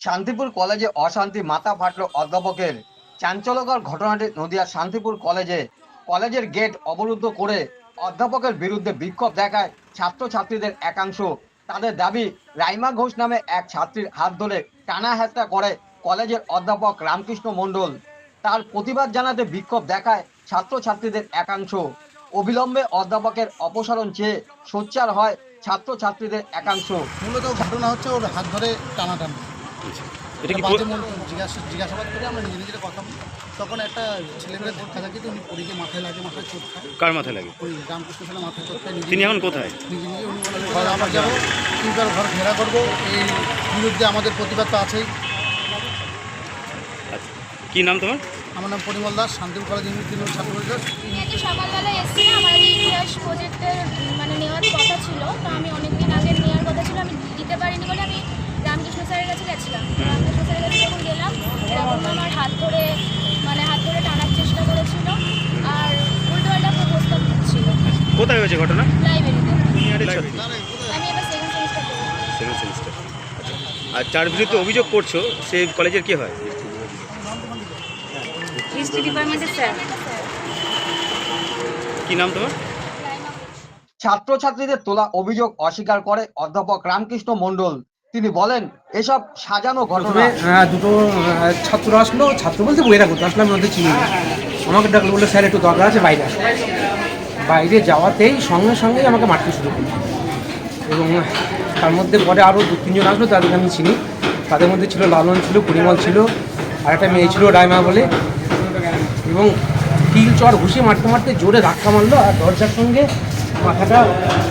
শান্তিপুর কলেজে অশান্তি, মাথা ফাটল অধ্যাপকের। চাঞ্চল্যকর ঘটনাটি নদিয়ার শান্তিপুর কলেজে। কলেজের গেট অবরুদ্ধ করে অধ্যাপকের বিরুদ্ধে বিক্ষোভ দেখায় ছাত্রছাত্রীদের একাংশ। তাদের দাবি, রাইমা ঘোষ নামে এক ছাত্রীর হাত ধরে টানা হেঁচড়া করে কলেজের অধ্যাপক রামকৃষ্ণ মণ্ডল। তার প্রতিবাদ জানাতে বিক্ষোভ দেখায় ছাত্রছাত্রীদের একাংশ। অবিলম্বে অধ্যাপকের অপসারণ চেয়ে সোচ্চার হয় ছাত্রছাত্রীদের একাংশ। মূলত ঘটনা হচ্ছে ওর হাত ধরে টানাটানি। এটা কি জিজ্ঞাসা জিজ্ঞাসাবাদ করে আমরা নিজে নিজেরা কথা বলি। তখন একটা ছেলেমেয়েরা ধাক্কা থাকি উনি পরীকে মাথায় লাগে মাথায় চোট খায়। কার মাথায় লাগে? ওই রামকৃষ্ণ সালে মাথায় চোট খায়। তিনি এখন কোথায়? নিজে নিজে উনি বললেন ঘর আমরা যাব তিনবার ঘর ঘেরা করব। এই বিরুদ্ধে আমাদের প্রতিবাদ তো আছেই। আচ্ছা। কি নাম তোমার? আমার নাম পরিমল দাস শান্তিপুর কলেজ তৃণমূল ছাত্র পরিষদ। আজকে সকালবেলা এসেছি আমার ইতিহাস প্রজেক্টের মানে নেওয়ার কথা ছিল। তো আমি অনেক দিন আগে নেওয়ার কথা ছিল আমি দিতে পারিনি বলে আমি রামকৃষ্ণ স্যারের কাছে গেছিলাম রামকৃষ্ণ স্যারের কাছে যখন গেলাম তখন আমার হাত ধরে মানে হাত ধরে টানার চেষ্টা করেছিল আর উল্টো পাল্টা প্রস্তাব দিচ্ছিল কোথায় হয়েছে ঘটনা? লাইব্রেরিতে। Library। আমি এবার সেকেন্ড সেমিস্টার। দেবো সেকেন্ড সেমিস্টার আর যার বিরুদ্ধে অভিযোগ করছ সেই কলেজের কি হয়? হিস্ট্রি ডিপার্টমেন্টের স্যার কি নাম তোমার? ছাত্রছাত্রীদের তোলা অভিযোগ অস্বীকার করে অধ্যাপক রামকৃষ্ণ মণ্ডল। তিনি বলেন এসব সাজানো ঘটনা দুটো ছাত্র আসলো। ছাত্র বলতে বইরা করতো আসলে আমি ওদের চিনি আমাকে ডাকলো বলল স্যার একটু দরকার আছে বাইরে আসো। বাইরে যাওয়াতেই সঙ্গে সঙ্গেই আমাকে মারতে শুরু করল। এবং তার মধ্যে পরে আরও দু তিনজন আসলো তাদেরকে আমি চিনি। তাদের মধ্যে ছিল লালন ছিল পরিমল ছিল আর একটা মেয়ে ছিল রায়মা বলে। এবং তিল চর ঘুষি মারতে মারতে জোরে ধাক্কা মারলো আর দরজার সঙ্গে মাথাটা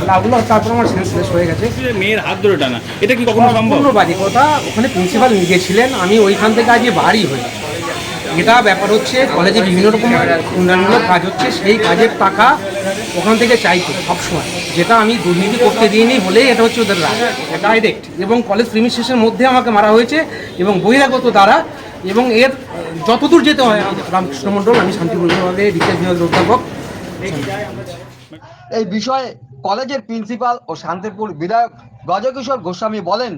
লাগল আর তারপর আমার সেন্সলেস হয়ে গেছে। মেয়ের হাত ধরে টানা এটা কি কখনো সম্ভব? সম্পূর্ণ বাজে কথা ওখানে প্রিন্সিপাল নিজে ছিলেন আমি ওইখান থেকে আজকে বাড়ি হই। এটা ব্যাপার হচ্ছে কলেজে বিভিন্ন রকম উন্নয়নমূলক কাজ হচ্ছে সেই কাজের টাকা ওখান থেকে চাইতো সবসময়। যেটা আমি দুর্নীতি করতে দিইনি বলেই এটা হচ্ছে ওদের রায় ডাইরেক্ট এবং কলেজ প্রিমিসেসের মধ্যে আমাকে মারা হয়েছে এবং বহিরাগত দ্বারা এবং এর যতদূর যেতে হয় রামকৃষ্ণ মণ্ডল আমি শান্তিপুর বিভাগে রিচার্জ বিভাগের অধ্যাপক। এই বিষয়ে কলেজের প্রিন্সিপাল ও শান্তিপুর বিধায়ক গজকিশোর গোস্বামী বলেন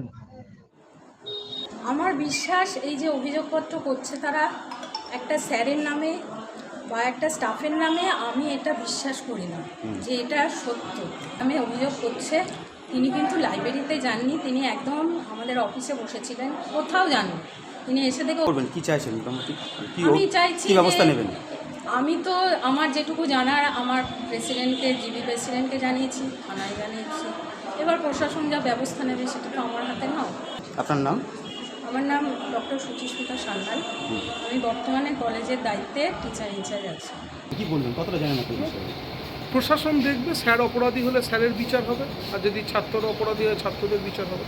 আমার বিশ্বাস এই যে অভিযোগপত্র করছে তারা একটা স্যারের নামে বা একটা স্টাফের নামে আমি এটা বিশ্বাস করি না যে এটা সত্য। আমি অভিযোগ করছে তিনি কিন্তু লাইব্রেরিতে যাননি তিনি একদম আমাদের অফিসে বসেছিলেন কোথাও যাননি। তিনি এসে দেখে করবেন কি চাইছেন আমি চাইছি ব্যবস্থা নেবেন? আমি তো আমার যেটুকু জানার আমার প্রেসিডেন্টকে জিবি প্রেসিডেন্টকে জানিয়েছি থানায় জানিয়েছি। এবার প্রশাসন যা ব্যবস্থা নেবে সেটা তো আমার হাতে নাও। আপনার নাম? আমার নাম ডক্টর সুচিস্মিতা সান্যাল আমি বর্তমানে কলেজের দায়িত্বে টিচার ইনচার্জ আছি। কি বলবেন? কতটা জানেন আপনি প্রশাসন দেখবে স্যার অপরাধী হলে স্যারের বিচার হবে আর যদি ছাত্ররা অপরাধী হয় ছাত্রদের বিচার হবে।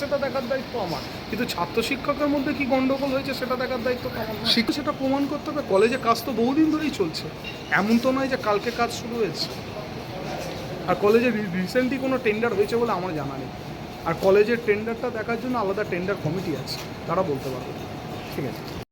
সেটা দেখার দায়িত্ব আমার। কিন্তু ছাত্র শিক্ষকের মধ্যে কি গন্ডগোল হয়েছে সেটা দেখার দায়িত্ব আমার শিক্ষক সেটা প্রমাণ করতে হবে কলেজে কাজ তো বহুদিন ধরেই চলছে। এমন তো নয় যে কালকে কাজ শুরু হয়েছে। আর কলেজে রিসেন্টলি কোনো টেন্ডার হয়েছে বলে আমার জানা নেই। আর কলেজের টেন্ডারটা দেখার জন্য আলাদা টেন্ডার কমিটি আছে। তারা বলতে পারবে। ঠিক আছে?